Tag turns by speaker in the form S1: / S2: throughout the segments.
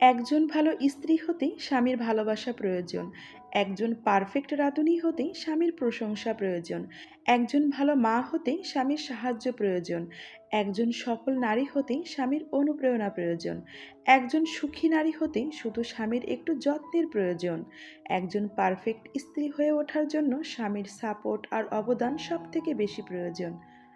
S1: একজন ভালো স্ত্রী হতে স্বামীর ভালোবাসা প্রয়োজন। একজন পারফেক্ট রাঁধুনি হতে স্বামীর প্রশংসা প্রয়োজন। একজন ভালো মা হতে স্বামীর সাহায্য প্রয়োজন। একজন সফল নারী হতে স্বামীর অনুপ্রেরণা প্রয়োজন। একজন সুখী নারী হতে শুধু স্বামীর একটু যত্নের প্রয়োজন। একজন পারফেক্ট স্ত্রী হয়ে ওঠার জন্য স্বামীর সাপোর্ট আর অবদান সব থেকে বেশি প্রয়োজন।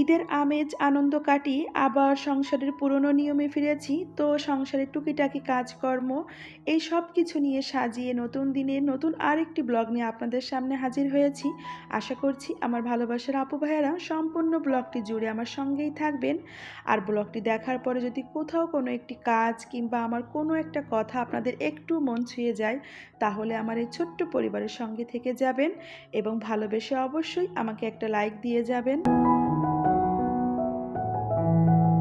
S1: ঈদের আমেজ, আনন্দ কাটিয়ে আবার সংসারের পুরনো নিয়মে ফিরেছি। তো সংসারের টুকিটাকি কাজকর্ম, এই সব কিছু নিয়ে সাজিয়ে নতুন দিনে নতুন আরেকটি ব্লগ নিয়ে আপনাদের সামনে হাজির হয়েছি। আশা করছি আমার ভালোবাসার আপু সম্পূর্ণ ব্লগটি জুড়ে আমার সঙ্গেই থাকবেন। আর ব্লগটি দেখার পরে যদি কোথাও কোনো একটি কাজ কিংবা আমার কোনো একটা কথা আপনাদের একটু মন ছুঁয়ে যায়, তাহলে আমার এই ছোট্ট পরিবারের সঙ্গে থেকে যাবেন এবং ভালোবেসে অবশ্যই আমাকে একটা লাইক দিয়ে যাবেন।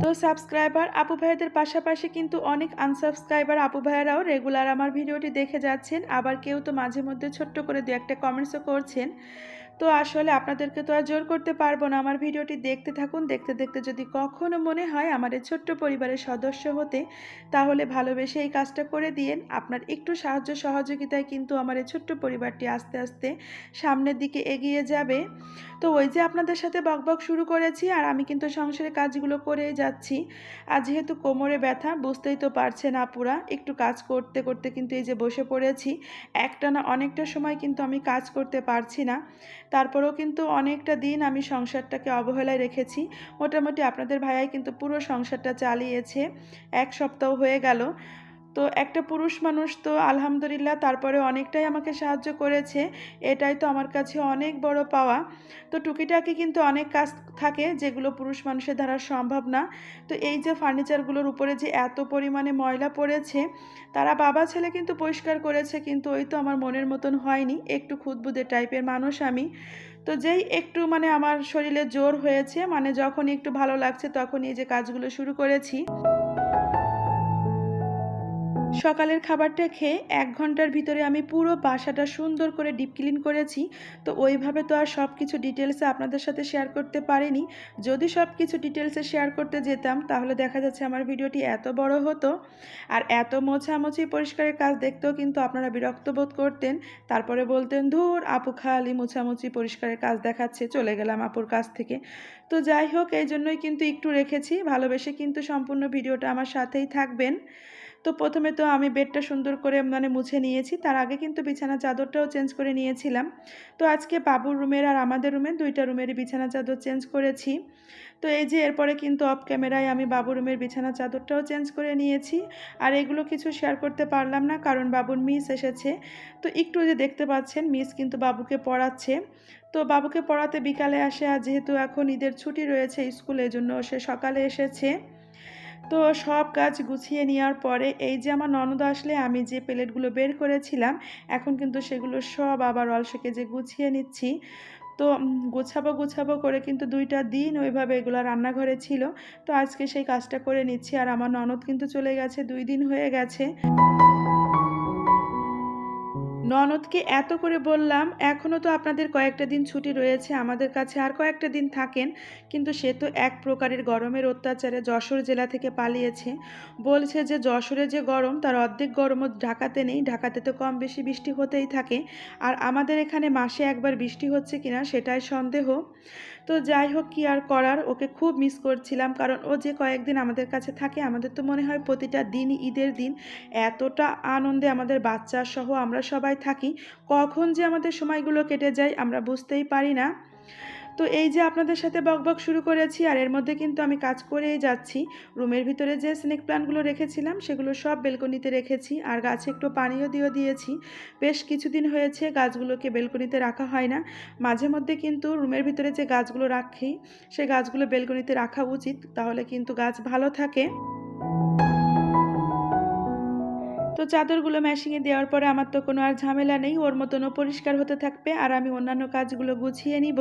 S1: তো সাবস্ক্রাইবার আপু ভাইয়াদের পাশাপাশি কিন্তু অনেক আনসাবস্ক্রাইবার আপু ভাইয়ারাও রেগুলার আমার ভিডিওটি দেখে যাচ্ছেন। আবার কেউ তো মাঝে মধ্যে ছোট্ট করে দু একটা কমেন্টসও করছেন। তো আসলে আপনাদেরকে তো আর জোর করতে পারব না। আমার ভিডিওটি দেখতে থাকুন, দেখতে দেখতে যদি কখনো মনে হয় আমার এই ছোট্ট পরিবারের সদস্য হতে, তাহলে ভালোবেসে এই কাজটা করে দিয়েন। আপনার একটু সাহায্য সহযোগিতায় কিন্তু আমার এই ছোট্ট পরিবারটি আস্তে আস্তে সামনের দিকে এগিয়ে যাবে। তো ওই যে আপনাদের সাথে বকবক শুরু করেছি আর আমি কিন্তু সংসারের কাজগুলো করেই যাচ্ছি। আর যেহেতু কোমরে ব্যথা, বুঝতেই তো পারছেন আপুরা, একটু কাজ করতে করতে কিন্তু এই যে বসে পড়েছি, একটা না অনেকটা সময় কিন্তু আমি কাজ করতে পারছি না। তারপরেও কিন্তু অনেকটা দিন আমি সংসারটাকে অবহেলায় রেখেছি। মোটামুটি আপনাদের ভাইয়াই কিন্তু পুরো সংসারটা চালিয়েছে। এক সপ্তাহ হয়ে গেল। তো একটা পুরুষ মানুষ তো আলহামদুলিল্লাহ তারপরে অনেকটাই আমাকে সাহায্য করেছে, এটাই তো আমার কাছে অনেক বড় পাওয়া। তো টুকিটাকি কিন্তু অনেক কাজ থাকে যেগুলো পুরুষ মানুষের দ্বারা সম্ভব না। তো এই যে ফার্নিচারগুলোর উপরে যে এত পরিমাণে ময়লা পড়েছে, তারা বাবা ছেলে কিন্তু পরিষ্কার করেছে কিন্তু ওই তো আমার মনের মতন হয়নি, একটু খুদবুদে টাইপের মানুষ আমি। তো যেই একটু মানে আমার শরীরে জোর হয়েছে মানে যখন একটু ভালো লাগছে তখন এই যে কাজগুলো শুরু করেছি। সকালের খাবারটা খেয়ে এক ঘণ্টার ভিতরে আমি পুরো বাসাটা সুন্দর করে ডিপ ক্লিন করেছি। তো ওইভাবে তো আর সব কিছু ডিটেলসে আপনাদের সাথে শেয়ার করতে পারিনি। যদি সব কিছু ডিটেলসে শেয়ার করতে যেতাম, তাহলে দেখা যাচ্ছে আমার ভিডিওটি এত বড় হতো। আর এত মোছামুছি পরিষ্কারের কাজ দেখতেও কিন্তু আপনারা বিরক্ত বোধ করতেন। তারপরে বলতেন, ধুর, আপু খালি মোছামুছি পরিষ্কারের কাজ দেখাচ্ছে, চলে গেলাম আপুর কাছ থেকে। তো যাই হোক, এই জন্যই কিন্তু একটু রেখেছি। ভালোবেসে কিন্তু সম্পূর্ণ ভিডিওটা আমার সাথেই থাকবেন। তো প্রথমে তো আমি বেডটা সুন্দর করে মানে মুছে নিয়েছি। তার আগে কিন্তু বিছানা চাদরটাও চেঞ্জ করে নিয়েছিলাম। তো আজকে বাবুর রুমের আর আমাদের রুমের দুইটা রুমেরই বিছানা চাদর চেঞ্জ করেছি। তো এই যে এরপরে কিন্তু অফ ক্যামেরায় আমি বাবুর রুমের বিছানা চাদরটাও চেঞ্জ করে নিয়েছি। আর এগুলো কিছু শেয়ার করতে পারলাম না, কারণ বাবুর মিস এসেছে। তো একটু যে দেখতে পাচ্ছেন মিস কিন্তু বাবুকে পড়াচ্ছে। তো বাবুকে পড়াতে বিকালে আসে, আর যেহেতু এখন ঈদের ছুটি রয়েছে স্কুলের জন্য সে সকালে এসেছে। তো সব গাছ গুছিয়ে নেওয়ার পরে এই যে আমার ননদ আসলে আমি যে প্লেটগুলো বের করেছিলাম, এখন কিন্তু সেগুলো সব আবার অলসেকে যে গুছিয়ে নিচ্ছি। তো গোছাবো গোছাবো করে কিন্তু দুইটা দিন ওইভাবে এগুলো রান্নাঘরে ছিল। তো আজকে সেই কাজটা করে নিচ্ছি আর আমার ননদ কিন্তু চলে গেছে, দুই দিন হয়ে গেছে। ননদকে এত করে বললাম এখনও তো আপনাদের কয়েকটা দিন ছুটি রয়েছে, আমাদের কাছে আর কয়েকটা দিন থাকেন। কিন্তু সে তো এক প্রকারের গরমের অত্যাচারে যশোর জেলা থেকে পালিয়েছে। বলছে যে যশোরে যে গরম, তার অর্ধেক গরমও ঢাকাতে নেই, ঢাকাতে তো কম বেশি বৃষ্টি হতেই থাকে। আর আমাদের এখানে মাসে একবার বৃষ্টি হচ্ছে কিনা সেটাই সন্দেহ। তো যাই হোক, কি আর করার? ওকে খুব মিস করছিলাম, কারণ ও যে কয়েকদিন আমাদের কাছে থাকে, আমাদের তো মনে হয় প্রতিটা দিন ঈদের দিন এতটা আনন্দে আমাদের বাচ্চা সহ আমরা সবাই থাকি। কখন যে আমাদের সময়গুলো কেটে যায় আমরা বুঝতেই পারি না। তো এই যে আপনাদের সাথে বকবক শুরু করেছি, আর এর মধ্যে কিন্তু আমি কাজ করেই যাচ্ছি। রুমের ভিতরে যে স্নেক প্লান্টগুলো রেখেছিলাম, সেগুলো সব বেলকনিতে রেখেছি, আর গাছে একটু পানিও দিয়েও দিয়েছি। বেশ কিছুদিন হয়েছে গাছগুলোকে বেলকনিতে রাখা হয় না। মাঝে মধ্যে কিন্তু রুমের ভিতরে যে গাছগুলো রাখি, সে গাছগুলো বেলকনিতে রাখা উচিত, তাহলে কিন্তু গাছ ভালো থাকে। চাদরগুলো ম্যাশিংয়ে দেওয়ার পরে আমার তো কোনো আর ঝামেলা নেই, ওর মতনও পরিষ্কার হতে থাকবে আর আমি অন্যান্য কাজগুলো গুছিয়ে নিব।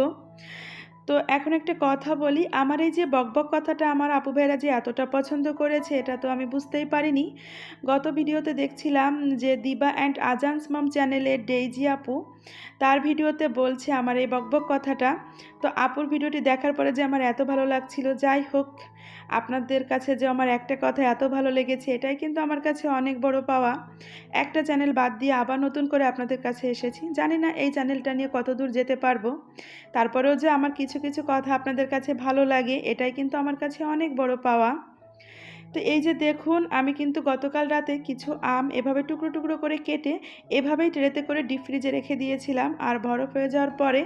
S1: তো এখন একটা কথা বলি, আমার এই যে বকবক কথাটা আমার আপু ভাইরা যে এতটা পছন্দ করেছে, এটা তো আমি বুঝতেই পারিনি। গত ভিডিওতে দেখছিলাম যে দিবা অ্যান্ড আজান্স মম চ্যানেলের ডেইজি আপু, তার ভিডিওতে বলছে আমার এই বকবক কথাটা। তো আপুর ভিডিওটি দেখার পরে যে আমার এত ভালো লাগছিল, যাই হোক। আপনাদের কাছে যে আমার একটা কথা এত ভালো লেগেছে, এটাই কিন্তু আমার কাছে অনেক বড় পাওয়া। একটা চ্যানেল বাদ দিয়ে আবার নতুন করে আপনাদের কাছে এসেছি। জানি না এই চ্যানেলটা নিয়ে কত দূর যেতে পারব। তারপরেও যে আমার কিছু কিছু কথা আপনাদের কাছে ভালো লাগে, এটাই কিন্তু আমার কাছে অনেক বড় পাওয়া। তো এই যে দেখুন, আমি কিন্তু গতকাল রাতে কিছু আম এভাবে টুকরো টুকরো করে কেটে এভাবেই ট্রেতে করে ডিপ ফ্রিজে রেখে দিয়েছিলাম। আর বরফ হয়ে যাওয়ার পরে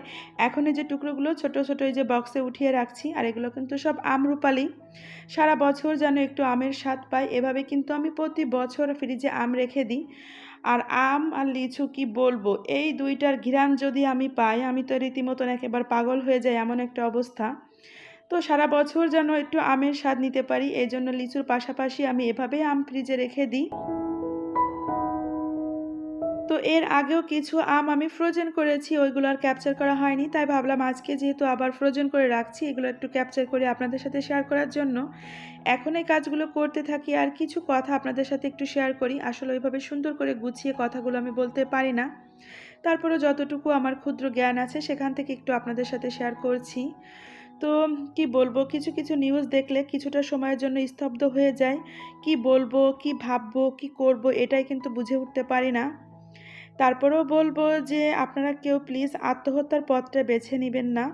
S1: এখন এই যে টুকরোগুলো ছোট ছোট এই যে বক্সে উঠিয়ে রাখছি, আর এগুলো কিন্তু সব আম রূপালি সারা বছর যেন একটু আমের স্বাদ পাই, এভাবে কিন্তু আমি প্রতি বছর ফ্রিজে আম রেখে দিই। আর আম আর লিচু কি বলব? এই দুইটার ঘিরান যদি আমি পাই, আমি তো রীতিমতন একেবারে পাগল হয়ে যাই, এমন একটা অবস্থা। তো সারা বছর যেন একটু আমের স্বাদ নিতে পারি, এই জন্য লিচুর পাশাপাশি আমি এভাবেই আম ফ্রিজে রেখে দিই। তো এর আগেও কিছু আম আমি ফ্রোজেন করেছি, ওইগুলো আর ক্যাপচার করা হয়নি, তাই ভাবলাম আজকে যেহেতু আবার ফ্রোজেন করে রাখছি, এগুলো একটু ক্যাপচার করে আপনাদের সাথে শেয়ার করার জন্য। এখন এই কাজগুলো করতে থাকি আর কিছু কথা আপনাদের সাথে একটু শেয়ার করি, আসলে ওইভাবে সুন্দর করে গুছিয়ে কথাগুলো আমি বলতে পারি না। তারপরে যতটুকু আমার ক্ষুদ্র জ্ঞান আছে, সেখান থেকে একটু আপনাদের সাথে শেয়ার করছি। তো কি বলব? কিছু কিছু নিউজ দেখলে কিছুটা সময়ের জন্য স্তব্ধ হয়ে যায় কি বলব, কি ভাববো, কি করব এটাই কিন্তু বুঝে উঠতে পারি না। তারপরেও বলব যে আপনারা কেউ প্লিজ আত্মহত্যার পথটা বেছে নেবেন না।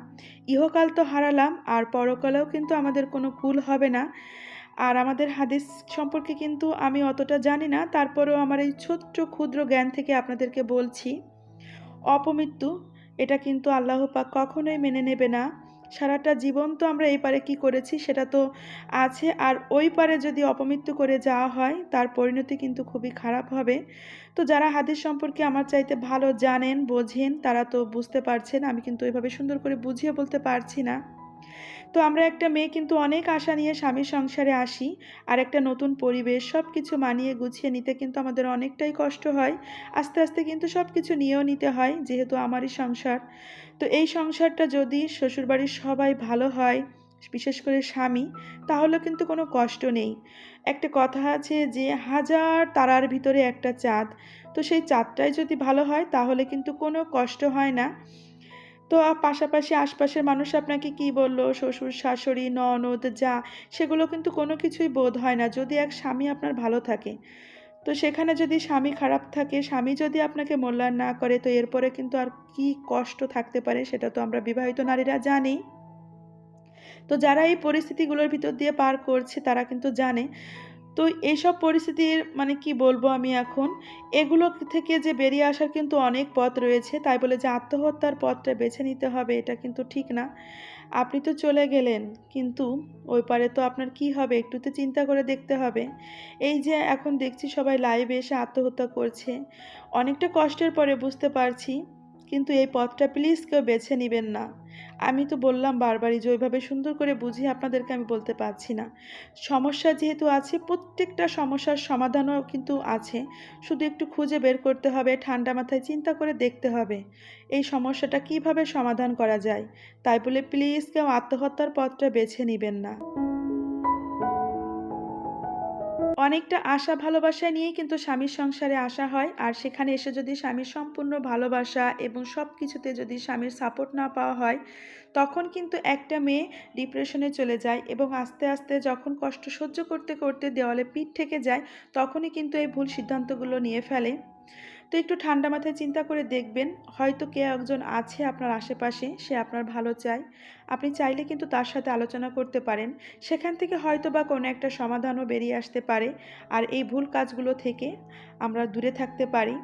S1: ইহকাল তো হারালাম, আর পরকালেও কিন্তু আমাদের কোনো কুল হবে না। আর আমাদের হাদিস সম্পর্কে কিন্তু আমি অতটা জানি না, তারপরেও আমার এই ছোট্ট ক্ষুদ্র জ্ঞান থেকে আপনাদেরকে বলছি, অপমৃত্যু, এটা কিন্তু আল্লাহ পাক কখনোই মেনে নেবে না। সারাটা জীবন তো আমরা এই পারে কি করেছি সেটা তো আছে। আর ওই পারে যদি অপমৃত্যু করে যাওয়া হয়, তার পরিণতি কিন্তু খুবই খারাপ হবে। তো যারা হাদিস সম্পর্কে আমার চাইতে ভালো জানেন, বোঝেন, তারা তো বুঝতে পারছেন। আমি কিন্তু ওইভাবে সুন্দর করে বুঝিয়ে বলতে পারছি না। তো আমরা একটা মেয়ে কিন্তু অনেক আশা নিয়ে স্বামীর সংসারে আসি, আর একটা নতুন পরিবেশ সব কিছু মানিয়ে গুছিয়ে নিতে কিন্তু আমাদের অনেকটাই কষ্ট হয়। আস্তে আস্তে কিন্তু সব কিছু নিয়েও নিতে হয়, যেহেতু আমারই সংসার। তো এই সংসারটা যদি শ্বশুরবাড়ির সবাই ভালো হয়, বিশেষ করে স্বামী তাহলে কিন্তু কোনো কষ্ট নেই। একটা কথা আছে যে, হাজার তারার ভিতরে একটা চাঁদ। তো সেই চাঁদটাই যদি ভালো হয়, তাহলে কিন্তু কোনো কষ্ট হয় না। তো পাশাপাশি আশপাশের মানুষ আপনাকে কি বলল? শ্বশুর, শাশুড়ি, ননদ, যা, সেগুলো কিন্তু কোনো কিছুই বোধ হয় না। যদি এক স্বামী আপনার ভালো থাকে, তো সেখানে যদি স্বামী খারাপ থাকে, স্বামী যদি আপনাকে মূল্যায়ন না করে, তো এরপরে কিন্তু আর কি কষ্ট থাকতে পারে সেটা তো আমরা বিবাহিত নারীরা জানি। তো যারা এই পরিস্থিতিগুলোর ভিতর দিয়ে পার করছে, তারা কিন্তু জানে। তো এইসব পরিস্থিতির মানে কি বলব আমি এখন, এগুলো থেকে যে বেরিয়ে আসার কিন্তু অনেক পথ রয়েছে। তাই বলে যে আত্মহত্যার পথটা বেছে নিতে হবে, এটা কিন্তু ঠিক না। আপনি তো চলে গেলেন, কিন্তু ওই পারে তো আপনার কি হবে? একটু তো চিন্তা করে দেখতে হবে। এই যে এখন দেখছি সবাই লাইভে এসে আত্মহত্যা করছে। অনেকটা কষ্টের পরে বুঝতে পারছি, কিন্তু এই পথটা প্লিজ কেউ বেছে নেবেন না। আমি তো বললাম বারবারই যে ওইভাবে সুন্দর করে বুঝিয়ে আপনাদেরকে আমি বলতে পারছি না। সমস্যা যেহেতু আছে, প্রত্যেকটা সমস্যার সমাধানও কিন্তু আছে। শুধু একটু খুঁজে বের করতে হবে, ঠান্ডা মাথায় চিন্তা করে দেখতে হবে। এই সমস্যাটা কীভাবে সমাধান করা যায়? তাই বলে প্লিজ কেউ আত্মহত্যার পথটা বেছে নেবেন না। অনেকটা আশা ভালোবাসা নিয়ে কিন্তু স্বামীর সংসারে আসা হয়। আর সেখানে এসে যদি স্বামীর সম্পূর্ণ ভালোবাসা এবং সব কিছুতে যদি স্বামীর সাপোর্ট না পাওয়া হয়, তখন কিন্তু একটা মেয়ে ডিপ্রেশনে চলে যায় এবং আস্তে আস্তে যখন কষ্ট সহ্য করতে করতে দেওয়ালে পিঠ থেকে যায়, তখনই কিন্তু এই ভুল সিদ্ধান্তগুলো নিয়ে ফেলে। তো একটু ঠান্ডা মাথায় চিন্তা করে দেখবেন, হয়তো কে একজন আছে আপনার আশেপাশে, সে আপনার ভালো চায়। আপনি চাইলে কিন্তু তার সাথে আলোচনা করতে পারেন। সেখান থেকে হয়তো বা কোনো একটা সমাধানও বেরিয়ে আসতে পারে। আর এই ভুল কাজগুলো থেকে আমরা দূরে থাকতে পারি।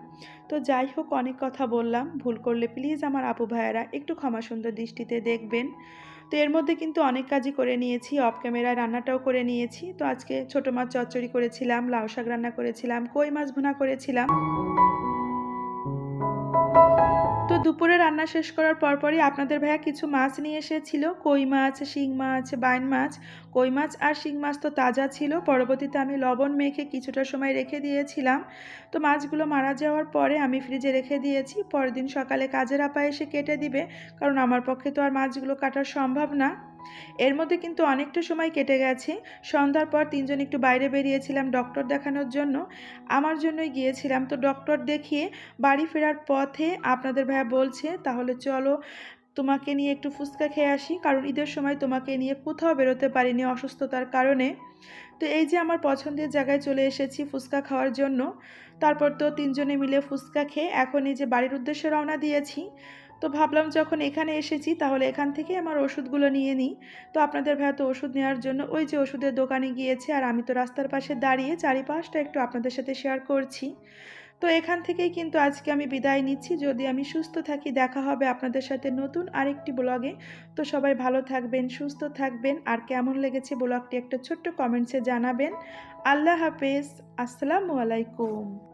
S1: তো যাই হোক, অনেক কথা বললাম। ভুল করলে প্লিজ আমার আপু ভাইয়েরা একটু ক্ষমা সুন্দর দৃষ্টিতে দেখবেন। তো এর মধ্যে কিন্তু অনেক কাজই করে নিয়েছি। অফ ক্যামেরায় রান্নাটাও করে নিয়েছি। তো আজকে ছোটো মাছ চচ্চড়ি করেছিলাম, লাউ শাক রান্না করেছিলাম, কই মাছ ভুনা করেছিলাম। দুপুরে রান্না শেষ করার পরপরই আপনাদের ভাইয়া কিছু মাছ নিয়ে এসেছিল। কই মাছ, শিং মাছ, বাইন মাছ। কই মাছ আর শিং মাছ তো তাজা ছিল। পরবর্তীতে আমি লবণ মেখে কিছুটা সময় রেখে দিয়েছিলাম। তো মাছগুলো মারা যাওয়ার পরে আমি ফ্রিজে রেখে দিয়েছি। পরের দিন সকালে কাজের আপা এসে কেটে দিবে। কারণ আমার পক্ষে তো আর মাছগুলো কাটা সম্ভব না। এর মধ্যে কিন্তু অনেকটা সময় কেটে গেছে। সন্ধ্যার পর তিনজন একটু বাইরে বেরিয়েছিলাম ডক্টর দেখানোর জন্য। আমার জন্যই গিয়েছিলাম। তো ডক্টর দেখিয়ে বাড়ি ফেরার পথে আপনাদের ভাইয়া বলছে, তাহলে চলো তোমাকে নিয়ে একটু ফুচকা খেয়ে আসি। কারণ ঈদের সময় তোমাকে নিয়ে কোথাও বেরোতে পারিনি অসুস্থতার কারণে। তো এই যে আমার পছন্দের জায়গায় চলে এসেছি ফুচকা খাওয়ার জন্য। তারপর তো তিনজনে মিলে ফুচকা খেয়ে এখন এই যে বাড়ির উদ্দেশ্যে রওনা দিয়েছি। তো ভাবলাম যখন এখানে এসেছি তাহলে এখান থেকে আমার ওষুধগুলো নিয়ে নিই। তো আপনাদের ভাইয়া তো ওষুধ নেওয়ার জন্য ওই যে ওষুধের দোকানে গিয়েছে আর আমি তো রাস্তার পাশে দাঁড়িয়ে চারিপাশটা একটু আপনাদের সাথে শেয়ার করছি। তো এখান থেকেই কিন্তু আজকে আমি বিদায় নিচ্ছি। যদি আমি সুস্থ থাকি দেখা হবে আপনাদের সাথে নতুন আরেকটি ব্লগে। তো সবাই ভালো থাকবেন, সুস্থ থাকবেন আর কেমন লেগেছে ব্লগটি একটা ছোট্ট কমেন্টসে জানাবেন। আল্লাহ হাফেজ, আসসালামু আলাইকুম।